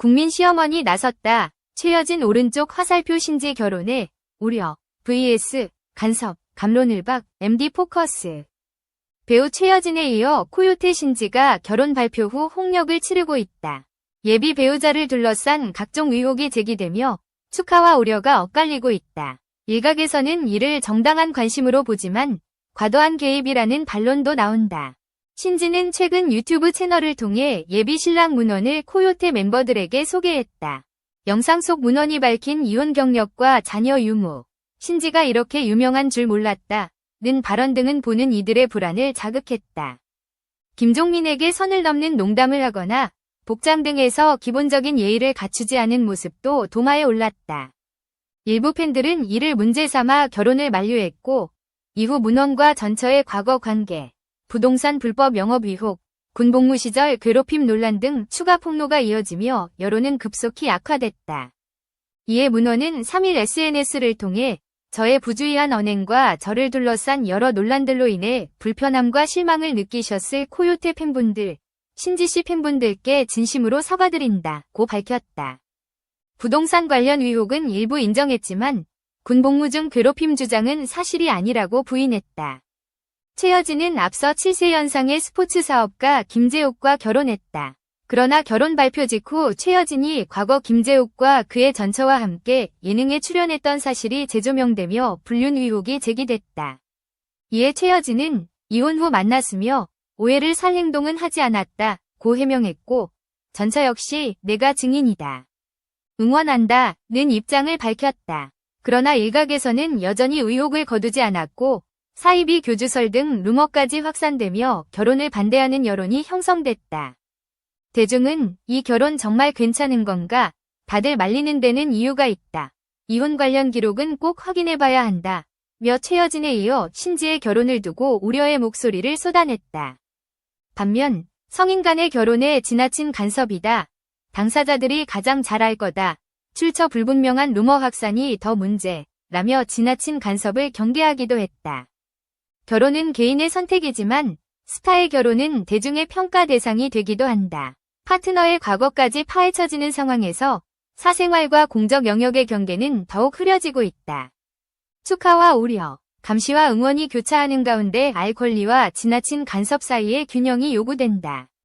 국민 시어머니 나섰다. 최여진 오른쪽 화살표 신지 결혼에 우려. vs 간섭, 감론을박, MD 포커스. 배우 최여진에 이어 코요태 신지가 결혼 발표 후 홍역을 치르고 있다. 예비 배우자를 둘러싼 각종 의혹이 제기되며 축하와 우려가 엇갈리고 있다. 일각에서는 이를 정당한 관심으로 보지만 과도한 개입이라는 반론도 나온다. 신지는 최근 유튜브 채널을 통해 예비 신랑 문헌을 코요태 멤버들에게 소개했다. 영상 속 문헌이 밝힌 이혼 경력과 자녀 유무, 신지가 이렇게 유명한 줄 몰랐다. 는 발언 등은 보는 이들의 불안을 자극했다. 김종민에게 선을 넘는 농담을 하거나 복장 등에서 기본적인 예의를 갖추지 않은 모습도 도마에 올랐다. 일부 팬들은 이를 문제 삼아 결혼을 만류했고 이후 문헌과 전처의 과거 관계, 부동산 불법 영업 의혹, 군복무 시절 괴롭힘 논란 등 추가 폭로가 이어지며 여론은 급속히 악화됐다. 이에 문헌은 3일 SNS를 통해 저의 부주의한 언행과 저를 둘러싼 여러 논란들로 인해 불편함과 실망을 느끼셨을 코요태 팬분들, 신지씨 팬분들께 진심으로 사과드린다. 고 밝혔다. 부동산 관련 의혹은 일부 인정했지만 군복무 중 괴롭힘 주장은 사실이 아니라고 부인했다. 최여진은 앞서 7세 연상의 스포츠 사업가 김재욱과 결혼했다. 그러나 결혼 발표 직후 최여진이 과거 김재욱과 그의 전처와 함께 예능에 출연했던 사실이 재조명되며 불륜 의혹이 제기됐다. 이에 최여진은 이혼 후 만났으며 오해를 살 행동은 하지 않았다 고 해명했고 전처 역시 내가 증인이다. 응원한다 는 입장을 밝혔다. 그러나 일각에서는 여전히 의혹을 거두지 않았고 사이비 교주설 등 루머까지 확산되며 결혼을 반대하는 여론이 형성됐다. 대중은 이 결혼 정말 괜찮은 건가? 다들 말리는 데는 이유가 있다. 이혼 관련 기록은 꼭 확인해 봐야 한다. 며 최여진에 이어 신지의 결혼을 두고 우려의 목소리를 쏟아냈다. 반면 성인 간의 결혼에 지나친 간섭이다. 당사자들이 가장 잘 알 거다. 출처 불분명한 루머 확산이 더 문제. 라며 지나친 간섭을 경계하기도 했다. 결혼은 개인의 선택이지만 스타의 결혼은 대중의 평가 대상이 되기도 한다. 파트너의 과거까지 파헤쳐지는 상황에서 사생활과 공적 영역의 경계는 더욱 흐려지고 있다. 축하와 우려, 감시와 응원이 교차하는 가운데 알 권리와 지나친 간섭 사이의 균형이 요구된다.